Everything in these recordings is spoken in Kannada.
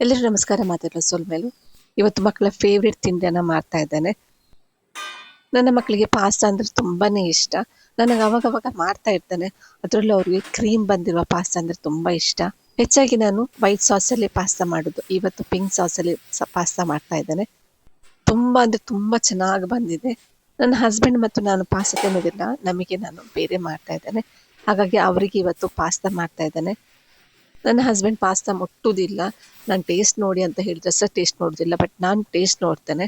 ಎಲ್ಲರೂ ನಮಸ್ಕಾರ ಮಾತಾಡೋ ಸೋಲ್ಮೇಲು ಇವತ್ತು ಮಕ್ಕಳ ಫೇವ್ರೆಟ್ ತಿಂಡಿಯನ್ನು ಮಾಡ್ತಾ ಇದ್ದೇನೆ. ನನ್ನ ಮಕ್ಕಳಿಗೆ ಪಾಸ್ತಾ ಅಂದ್ರೆ ತುಂಬಾನೇ ಇಷ್ಟ. ನನಗೆ ಅವಾಗವಾಗ ಅವಾಗ ಮಾಡ್ತಾ ಇರ್ತೇನೆ. ಅದರಲ್ಲೂ ಅವ್ರಿಗೆ ಕ್ರೀಮ್ ಬಂದಿರುವ ಪಾಸ್ತಾ ಅಂದ್ರೆ ತುಂಬಾ ಇಷ್ಟ. ಹೆಚ್ಚಾಗಿ ನಾನು ವೈಟ್ ಸಾಸಲ್ಲಿ ಪಾಸ್ತಾ ಮಾಡೋದು. ಇವತ್ತು ಪಿಂಕ್ ಸಾಸಲ್ಲಿ ಪಾಸ್ತಾ ಮಾಡ್ತಾ ಇದ್ದೇನೆ. ತುಂಬಾ ಅಂದ್ರೆ ತುಂಬಾ ಚೆನ್ನಾಗಿ ಬಂದಿದೆ. ನನ್ನ ಹಸ್ಬೆಂಡ್ ಮತ್ತು ನಾನು ಪಾಸ್ತಾ ತಿನ್ನೋದಿಲ್ಲ. ನಮಗೆ ನಾನು ಬೇರೆ ಮಾಡ್ತಾ ಇದ್ದೇನೆ. ಹಾಗಾಗಿ ಅವರಿಗೆ ಇವತ್ತು ಪಾಸ್ತಾ ಮಾಡ್ತಾ ಇದ್ದೇನೆ. ನನ್ನ ಹಸ್ಬೆಂಡ್ ಪಾಸ್ತಾ ಮುಟ್ಟುವುದಿಲ್ಲ ನಾನು ಟೇಸ್ಟ್ ನೋಡಿ ಅಂತ ಹೇಳಿದ್ರೆ ಸರ್ ಟೇಸ್ಟ್ ನೋಡೋದಿಲ್ಲ ಬಟ್ ನಾನು ಟೇಸ್ಟ್ ನೋಡ್ತೇನೆ.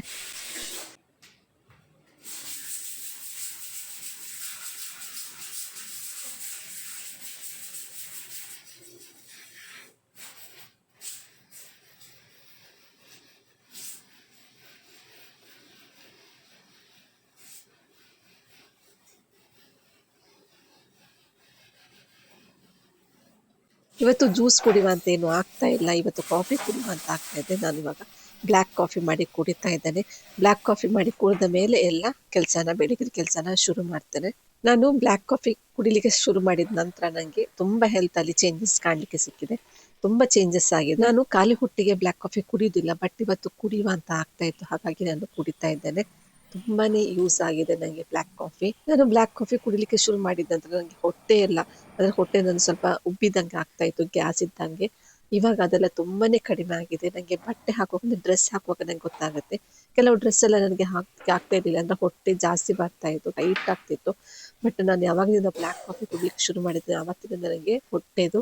ಇವತ್ತು ಜ್ಯೂಸ್ ಕುಡಿಯುವ ಅಂತ ಏನು ಆಗ್ತಾ ಇಲ್ಲ. ಇವತ್ತು ಕಾಫಿ ಕುಡಿಯುವ ಅಂತ ಆಗ್ತಾ ಇದೆ. ನಾನು ಇವಾಗ ಬ್ಲ್ಯಾಕ್ ಕಾಫಿ ಮಾಡಿ ಕುಡಿತಾ ಇದ್ದೇನೆ. ಬ್ಲ್ಯಾಕ್ ಕಾಫಿ ಮಾಡಿ ಕುಡಿದ ಮೇಲೆ ಎಲ್ಲ ಕೆಲಸನ ಬೆಳಿಗ್ಗೆ ಕೆಲಸನ ಶುರು ಮಾಡ್ತೇನೆ. ನಾನು ಬ್ಲ್ಯಾಕ್ ಕಾಫಿ ಕುಡಿಲಿಕ್ಕೆ ಶುರು ಮಾಡಿದ ನಂತರ ನನಗೆ ತುಂಬಾ ಹೆಲ್ತ್ ಅಲ್ಲಿ ಚೇಂಜಸ್ ಕಾಣಲಿಕ್ಕೆ ಸಿಕ್ಕಿದೆ. ತುಂಬಾ ಚೇಂಜಸ್ ಆಗಿದೆ. ನಾನು ಖಾಲಿ ಹುಟ್ಟಿಗೆ ಬ್ಲ್ಯಾಕ್ ಕಾಫಿ ಕುಡಿಯೋದಿಲ್ಲ ಬಟ್ ಇವತ್ತು ಕುಡಿಯುವ ಅಂತ ಆಗ್ತಾ ಇತ್ತು. ಹಾಗಾಗಿ ನಾನು ಕುಡಿತಾ ಇದ್ದೇನೆ. ತುಂಬಾನೇ ಯೂಸ್ ಆಗಿದೆ ನನಗೆ ಬ್ಲ್ಯಾಕ್ ಕಾಫಿ ನಾನು ಬ್ಲ್ಯಾಕ್ ಕಾಫಿ ಕುಡಿಲಿಕ್ಕೆ ಶುರು ಮಾಡಿದ್ದೆ ನಂತರ ನನಗೆ ಹೊಟ್ಟೆ ಇಲ್ಲ ಅಂದ್ರೆ ಹೊಟ್ಟೆ ನನ್ನ ಸ್ವಲ್ಪ ಉಬ್ಬಿದಂಗೆ ಆಗ್ತಾ ಇತ್ತು ಗ್ಯಾಸ್ ಇದ್ದಂಗೆ. ಇವಾಗ ಅದೆಲ್ಲ ತುಂಬಾನೇ ಕಡಿಮೆ ಆಗಿದೆ. ನನಗೆ ಬಟ್ಟೆ ಹಾಕುವಾಗ ಡ್ರೆಸ್ ಹಾಕುವಾಗ ನಂಗೆ ಗೊತ್ತಾಗುತ್ತೆ. ಕೆಲವು ಡ್ರೆಸ್ ಎಲ್ಲ ನನಗೆ ಹಾಕಿ, ಆಗ್ತಾ ಇರಲಿಲ್ಲ, ಅಂದ್ರೆ ಹೊಟ್ಟೆ ಜಾಸ್ತಿ ಬರ್ತಾ ಇತ್ತು ಟೈಟ್ ಆಗ್ತಿತ್ತು. ಬಟ್ ನಾನು ಯಾವಾಗಿಂದ ಬ್ಲ್ಯಾಕ್ ಕಾಫಿ ಕುಡಿಲಿಕ್ಕೆ ಶುರು ಮಾಡಿದ್ದೆ ಆವತ್ತಿನಿಂದ ನನಗೆ ಹೊಟ್ಟೆದು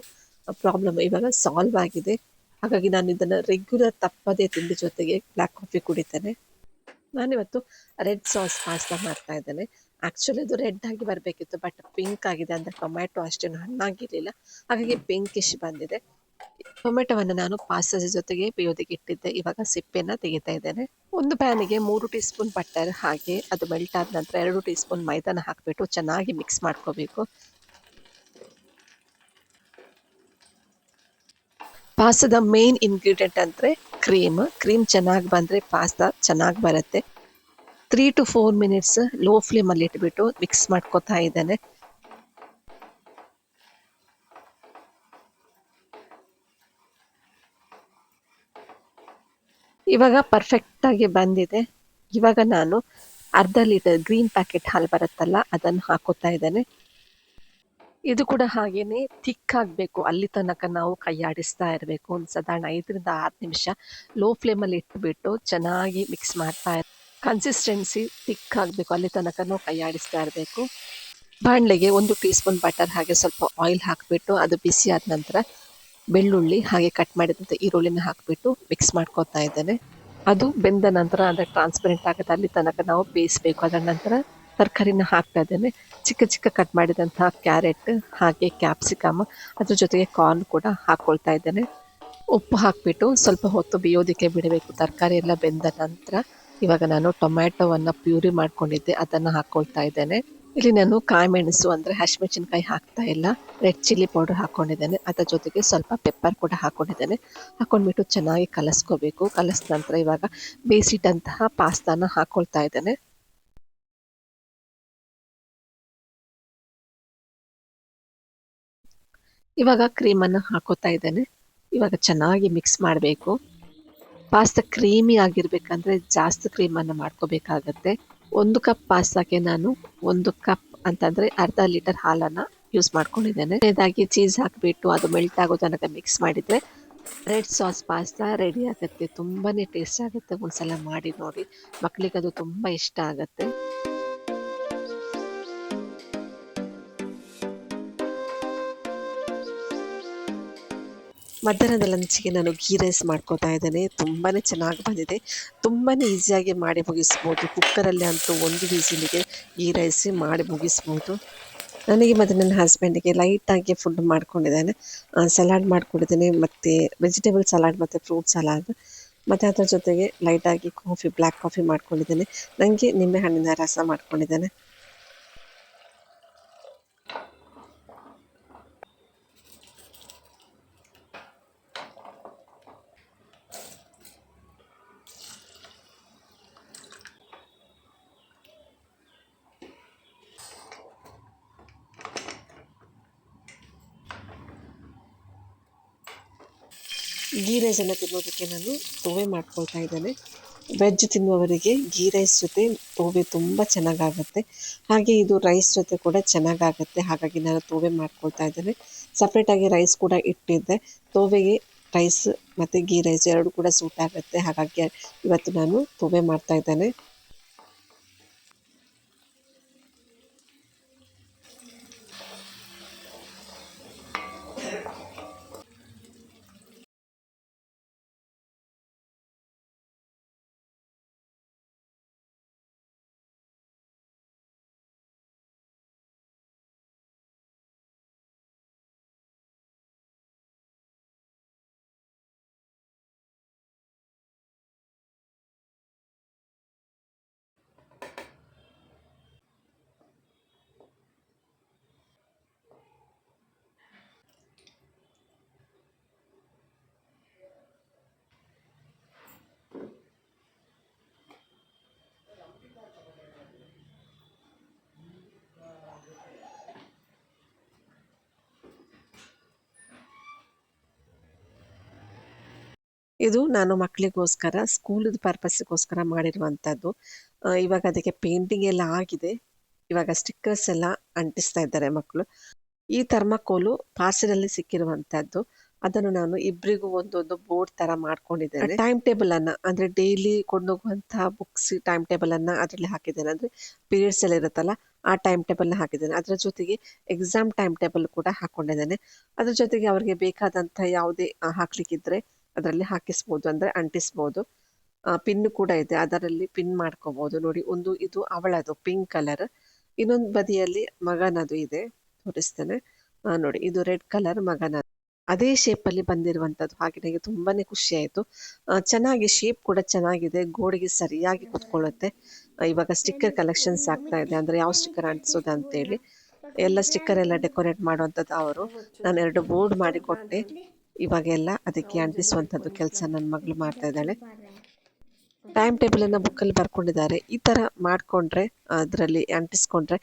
ಪ್ರಾಬ್ಲಮ್ ಇವಾಗ ಸಾಲ್ವ್ ಆಗಿದೆ. ಹಾಗಾಗಿ ನಾನು ಇದನ್ನ ರೆಗ್ಯುಲರ್ ತಪ್ಪದೇ ತಿಂಡಿ ಜೊತೆಗೆ ಬ್ಲ್ಯಾಕ್ ಕಾಫಿ ಕುಡಿತೇನೆ. ನಾನಿವತ್ತು ರೆಡ್ ಸಾಸ್ ಪಾಸ್ತಾ ಮಾಡ್ತಾ ಇದ್ದೇನೆ. ಆಕ್ಚುಲಿ ಅದು ರೆಡ್ ಆಗಿ ಬರಬೇಕಿತ್ತು ಬಟ್ ಪಿಂಕ್ ಆಗಿದೆ ಅಂದರೆ ಟೊಮ್ಯಾಟೊ ಅಷ್ಟೇನು ಹಣ್ಣಾಗಿರಲಿಲ್ಲ. ಹಾಗಾಗಿ ಪಿಂಕಿಶ್ ಬಂದಿದೆ. ಟೊಮೆಟೊವನ್ನು ನಾನು ಪಾಸ್ತಾ ಜೊತೆಗೆ ಬೇಯೋದಕ್ಕೆ ಇಟ್ಟಿದ್ದೆ. ಇವಾಗ ಸಿಪ್ಪೆಯನ್ನು ತೆಗಿತಾ ಇದ್ದೇನೆ. ಒಂದು ಪ್ಯಾನಿಗೆ ಮೂರು ಟೀ ಸ್ಪೂನ್ ಬಟರ್ ಹಾಗೆ ಅದು ಮೆಲ್ಟ್ ಆದ ನಂತರ ಎರಡು ಟೀ ಸ್ಪೂನ್ ಮೈದಾನ ಹಾಕಿಬಿಟ್ಟು ಚೆನ್ನಾಗಿ ಮಿಕ್ಸ್ ಮಾಡ್ಕೋಬೇಕು. ಪಾಸ್ತಾದ ಮೇನ್ ಇಂಗ್ರೀಡಿಯೆಂಟ್ ಅಂದರೆ ಕ್ರೀಮ್ ಕ್ರೀಮ್ ಚೆನ್ನಾಗಿ ಬಂದರೆ ಪಾಸ್ತಾ ಚೆನ್ನಾಗಿ ಬರುತ್ತೆ. Three to four minutes low ಫ್ಲೇಮಲ್ಲಿ ಇಟ್ಬಿಟ್ಟು ಮಿಕ್ಸ್ ಮಾಡ್ಕೋತಾ ಇದ್ದೇನೆ. ಇವಾಗ ಪರ್ಫೆಕ್ಟ್ ಆಗಿ ಬಂದಿದೆ. ಇವಾಗ ನಾನು ಅರ್ಧ ಲೀಟರ್ ಗ್ರೀನ್ ಪ್ಯಾಕೆಟ್ ಹಾಲು ಬರುತ್ತಲ್ಲ, ಅದನ್ನು ಹಾಕೋತಾ ಇದ್ದೇನೆ. ಇದು ಕೂಡ ಹಾಗೇನೆ ಥಿಕ್ ಆಗಬೇಕು ಅಲ್ಲಿ ತನಕ ನಾವು ಕೈಯಾಡಿಸ್ತಾ ಇರಬೇಕು ಒಂದು ಸಾಧಾರಣ ಐದರಿಂದ ಆರು ನಿಮಿಷ ಲೋ ಫ್ಲೇಮಲ್ಲಿ ಇಟ್ಬಿಟ್ಟು ಚೆನ್ನಾಗಿ ಮಿಕ್ಸ್ ಮಾಡ್ತಾ ಇರ್ ಕನ್ಸಿಸ್ಟೆನ್ಸಿ ಥಿಕ್ ಆಗಬೇಕು ಅಲ್ಲಿ ತನಕ ನಾವು ಕೈಯಾಡಿಸ್ತಾ ಇರಬೇಕು. ಬಾಣಲೆಗೆ ಒಂದು ಟೀ ಸ್ಪೂನ್ ಬಟರ್ ಹಾಗೆ ಸ್ವಲ್ಪ ಆಯಿಲ್ ಹಾಕಿಬಿಟ್ಟು ಅದು ಬಿಸಿ ಆದ ನಂತರ ಬೆಳ್ಳುಳ್ಳಿ ಹಾಗೆ ಕಟ್ ಮಾಡಿದಂಥ ಈರುಳ್ಳಿನ ಹಾಕಿಬಿಟ್ಟು ಮಿಕ್ಸ್ ಮಾಡ್ಕೋತಾ ಇದ್ದೇನೆ. ಅದು ಬೆಂದ ನಂತರ ಅದು ಟ್ರಾನ್ಸ್ಪರೆಂಟ್ ಆಗುತ್ತೆ ಅಲ್ಲಿ ತನಕ ನಾವು ಬೇಯಿಸಬೇಕು. ಅದರ ನಂತರ ತರಕಾರಿನ ಹಾಕ್ತಾ ಇದ್ದೇನೆ. ಚಿಕ್ಕ ಚಿಕ್ಕ ಕಟ್ ಮಾಡಿದಂತಹ ಕ್ಯಾರೆಟ್ ಹಾಗೆ ಕ್ಯಾಪ್ಸಿಕಮ್ ಅದ್ರ ಜೊತೆಗೆ ಕಾರ್ನ್ ಕೂಡ ಹಾಕ್ಕೊಳ್ತಾ ಇದ್ದೇನೆ. ಉಪ್ಪು ಹಾಕಿಬಿಟ್ಟು ಸ್ವಲ್ಪ ಹೊತ್ತು ಬೇಯೋದಕ್ಕೆ ಬಿಡಬೇಕು. ತರಕಾರಿ ಎಲ್ಲ ಬೆಂದ ನಂತರ ಇವಾಗ ನಾನು ಟೊಮ್ಯಾಟೊವನ್ನು ಪ್ಯೂರಿ ಮಾಡ್ಕೊಂಡಿದ್ದೆ. ಅದನ್ನು ಹಾಕ್ಕೊಳ್ತಾ ಇದ್ದೇನೆ. ಇಲ್ಲಿ ನಾನು ಕಾಯಿ ಮೆಣಸು ಅಂದ್ರೆ ಹಸಿಮೆಣಸಿನಕಾಯಿ ಹಾಕ್ತಾ ಇಲ್ಲ. ರೆಡ್ ಚಿಲ್ಲಿ ಪೌಡರ್ ಹಾಕ್ಕೊಂಡಿದ್ದೇನೆ ಅದರ ಜೊತೆಗೆ ಸ್ವಲ್ಪ ಪೆಪ್ಪರ್ ಕೂಡ ಹಾಕ್ಕೊಂಡಿದ್ದೇನೆ ಹಾಕೊಂಡ್ಬಿಟ್ಟು ಚೆನ್ನಾಗಿ ಕಲಸ್ಕೋಬೇಕು. ಕಲಸಿದ ನಂತರ ಇವಾಗ ಬೇಯಿಸಿಟ್ಟಂತಹ ಪಾಸ್ತಾನ ಹಾಕ್ಕೊಳ್ತಾ ಇದ್ದೇನೆ. ಇವಾಗ ಕ್ರೀಮನ್ನು ಹಾಕೋತಾ ಇದ್ದೇನೆ. ಇವಾಗ ಚೆನ್ನಾಗಿ ಮಿಕ್ಸ್ ಮಾಡಬೇಕು. ಪಾಸ್ತಾ ಕ್ರೀಮಿ ಆಗಿರಬೇಕಂದ್ರೆ ಜಾಸ್ತಿ ಕ್ರೀಮನ್ನು ಮಾಡ್ಕೋಬೇಕಾಗತ್ತೆ. ಒಂದು ಕಪ್ ಪಾಸ್ತಾಕ್ಕೆ ನಾನು ಒಂದು ಕಪ್ ಅಂತಂದರೆ ಅರ್ಧ ಲೀಟರ್ ಹಾಲನ್ನು ಯೂಸ್ ಮಾಡ್ಕೊಂಡಿದ್ದೇನೆ. ಇದಾಗಿ ಚೀಸ್ ಹಾಕಿಬಿಟ್ಟು ಅದು ಮೆಲ್ಟ್ ಆಗೋ ತನಕ ಮಿಕ್ಸ್ ಮಾಡಿದರೆ ರೆಡ್ ಸಾಸ್ ಪಾಸ್ತಾ ರೆಡಿ ಆಗುತ್ತೆ. ತುಂಬಾ ಟೇಸ್ಟ್ ಆಗುತ್ತೆ. ಒಂದ್ಸಲ ಮಾಡಿ ನೋಡಿ. ಮಕ್ಕಳಿಗೆ ಅದು ತುಂಬ ಇಷ್ಟ ಆಗುತ್ತೆ. ಮಧ್ಯಾಹ್ನದ ಲಂಚಿಗೆ ನಾನು ಗೀ ರೈಸ್ ಮಾಡ್ಕೋತಾ ಇದ್ದೇನೆ. ತುಂಬಾ ಚೆನ್ನಾಗಿ ಬಂದಿದೆ. ತುಂಬಾ ಈಸಿಯಾಗಿ ಮಾಡಿ ಮುಗಿಸ್ಬೋದು. ಕುಕ್ಕರಲ್ಲಿ ಅಂತೂ ಒಂದು ವಿಸಿಲಿಗೆ ಗೀ ರೈಸ್ ಮಾಡಿ ಮುಗಿಸ್ಬೋದು. ನನಗೆ ಮತ್ತು ನನ್ನ ಹಸ್ಬೆಂಡಿಗೆ ಲೈಟಾಗಿ ಫುಡ್ ಮಾಡ್ಕೊಂಡಿದ್ದೇನೆ. ಸಲಾಡ್ ಮಾಡ್ಕೊಂಡಿದ್ದೇನೆ. ಮತ್ತು ವೆಜಿಟೇಬಲ್ ಸಲಾಡ್ ಮತ್ತು ಫ್ರೂಟ್ ಸಲಾಡ್ ಮತ್ತು ಅದರ ಜೊತೆಗೆ ಲೈಟಾಗಿ ಕಾಫಿ ಬ್ಲ್ಯಾಕ್ ಕಾಫಿ ಮಾಡ್ಕೊಂಡಿದ್ದೇನೆ. ನನಗೆ ನಿಂಬೆಹಣ್ಣಿನ ರಸ ಮಾಡ್ಕೊಂಡಿದ್ದೇನೆ. ಗೀ ರೈಸನ್ನು ತಿನ್ನೋದಕ್ಕೆ ನಾನು ತೋವೆ ಮಾಡ್ಕೊಳ್ತಾ ಇದ್ದೇನೆ. ವೆಜ್ ತಿನ್ನುವವರಿಗೆ ಗೀ ರೈಸ್ ಜೊತೆ ತೋವೆ ತುಂಬ ಚೆನ್ನಾಗಾಗುತ್ತೆ. ಹಾಗೆ ಇದು ರೈಸ್ ಜೊತೆ ಕೂಡ ಚೆನ್ನಾಗಾಗುತ್ತೆ. ಹಾಗಾಗಿ ನಾನು ತೋವೆ ಮಾಡ್ಕೊಳ್ತಾ ಇದ್ದೇನೆ. ಸಪ್ರೇಟಾಗಿ ರೈಸ್ ಕೂಡ ಇಟ್ಟಿದ್ದೆ. ತೋವೆಗೆ ರೈಸ್ ಮತ್ತು ಗೀ ರೈಸ್ ಎರಡು ಕೂಡ ಸೂಟ್ ಆಗುತ್ತೆ. ಹಾಗಾಗಿ ಇವತ್ತು ನಾನು ತೋವೆ ಮಾಡ್ತಾ ಇದ್ದೇನೆ. ಇದು ನಾನು ಮಕ್ಕಳಿಗೋಸ್ಕರ ಸ್ಕೂಲದ ಪರ್ಪಸ್ಗೋಸ್ಕರ ಮಾಡಿರುವಂಥದ್ದು. ಇವಾಗ ಅದಕ್ಕೆ ಪೇಂಟಿಂಗ್ ಎಲ್ಲ ಆಗಿದೆ. ಇವಾಗ ಸ್ಟಿಕ್ಕರ್ಸ್ ಎಲ್ಲ ಅಂಟಿಸ್ತಾ ಇದ್ದಾರೆ ಮಕ್ಕಳು ಈ ಥರ್ಮಕೋಲು ಪಾರ್ಸೆಲಲ್ಲಿ ಸಿಕ್ಕಿರುವಂಥದ್ದು. ಅದನ್ನು ನಾನು ಇಬ್ಬರಿಗೂ ಒಂದೊಂದು ಬೋರ್ಡ್ ತರ ಮಾಡ್ಕೊಂಡಿದ್ದೇನೆ. ಟೈಮ್ ಟೇಬಲ್ ಅನ್ನ, ಅಂದ್ರೆ ಡೈಲಿ ಕೊಂಡೋಗುವಂತಹ ಬುಕ್ಸ್ ಟೈಮ್ ಟೇಬಲ್ ಅನ್ನ ಅದರಲ್ಲಿ ಹಾಕಿದ್ದೇನೆ. ಅಂದ್ರೆ ಪೀರಿಯಡ್ಸ್ ಎಲ್ಲ ಇರುತ್ತಲ್ಲ, ಆ ಟೈಮ್ ಟೇಬಲ್ನ ಹಾಕಿದ್ದೇನೆ. ಅದರ ಜೊತೆಗೆ ಎಕ್ಸಾಮ್ ಟೈಮ್ ಟೇಬಲ್ ಕೂಡ ಹಾಕೊಂಡಿದ್ದೇನೆ. ಅದ್ರ ಜೊತೆಗೆ ಅವರಿಗೆ ಬೇಕಾದಂತಹ ಯಾವುದೇ ಹಾಕ್ಲಿಕ್ಕಿದ್ರೆ ಅದರಲ್ಲಿ ಹಾಕಿಸ್ಬೋದು ಅಂದ್ರೆ ಅಂಟಿಸ್ಬೋದು. ಪಿನ್ ಕೂಡ ಇದೆ. ಅದರಲ್ಲಿ ಪಿನ್ ಮಾಡ್ಕೋಬಹುದು ನೋಡಿ, ಒಂದು ಇದು ಅವಳದು ಪಿಂಕ್ ಕಲರ್ ಇನ್ನೊಂದು ಬದಿಯಲ್ಲಿ ಮಗನದು ಇದೆ. ತೋರಿಸ್ತೇನೆ. ನೋಡಿ, ಇದು ರೆಡ್ ಕಲರ್ ಮಗನ ಅದೇ ಶೇಪ್ ಅಲ್ಲಿ ಬಂದಿರುವಂತದ್ದು. ಹಾಗೆ ನನಗೆ ತುಂಬಾನೇ ಖುಷಿ ಆಯಿತು. ಚೆನ್ನಾಗಿ ಶೇಪ್ ಕೂಡ ಚೆನ್ನಾಗಿದೆ. ಗೋಡೆಗೆ ಸರಿಯಾಗಿ ಕುತ್ಕೊಳ್ಳುತ್ತೆ. ಇವಾಗ ಸ್ಟಿಕ್ಕರ್ ಕಲೆಕ್ಷನ್ಸ್ ಆಗ್ತಾ ಇದೆ. ಅಂದ್ರೆ ಯಾವ ಸ್ಟಿಕ್ಕರ್ ಅಂಟಿಸೋದು ಅಂತೇಳಿ. ಎಲ್ಲ ಸ್ಟಿಕ್ಕರ್ ಎಲ್ಲ ಡೆಕೋರೇಟ್ ಮಾಡುವಂಥದ್ದು ಅವರು. ನಾನು ಎರಡು ಬೋರ್ಡ್ ಮಾಡಿ ಕೊಟ್ಟೆ ಇವಾಗೆಲ್ಲ ಅದಕ್ಕೆ ಅಂಟಿಸುವಂಥದ್ದು ಕೆಲಸ ನನ್ನ ಮಗಳು ಮಾಡ್ತಾ ಇದ್ದಾಳೆ. ಟೈಮ್ ಟೇಬಲನ್ನು ಬುಕ್ಕಲ್ಲಿ ಬರ್ಕೊಂಡಿದ್ದಾರೆ. ಈ ಥರ ಮಾಡಿಕೊಂಡ್ರೆ, ಅದರಲ್ಲಿ ಅಂಟಿಸ್ಕೊಂಡ್ರೆ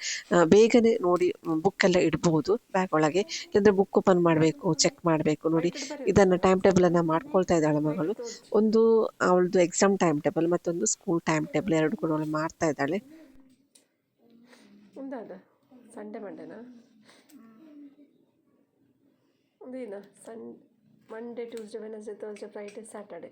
ಬೇಗನೆ ನೋಡಿ ಬುಕ್ಕೆಲ್ಲ ಇಡಬಹುದು ಬ್ಯಾಗ್ ಒಳಗೆ. ಇಲ್ಲಂದರೆ ಬುಕ್ ಓಪನ್ ಮಾಡಬೇಕು ಚೆಕ್ ಮಾಡಬೇಕು ನೋಡಿ. ಇದನ್ನು ಟೈಮ್ ಟೇಬಲನ್ನು ಮಾಡ್ಕೊಳ್ತಾ ಇದ್ದಾಳೆ ಮಗಳು. ಒಂದು ಅವಳದು ಎಕ್ಸಾಮ್ ಟೈಮ್ ಟೇಬಲ್ ಮತ್ತೊಂದು ಸ್ಕೂಲ್ ಟೈಮ್ ಟೇಬಲ್ ಎರಡು ಕೂಡ ಅವಳು ಮಾಡ್ತಾ ಇದ್ದಾಳೆ. Sunday ಮಂಡೇನಾ Sunday Monday Tuesday Wednesday Thursday Friday Saturday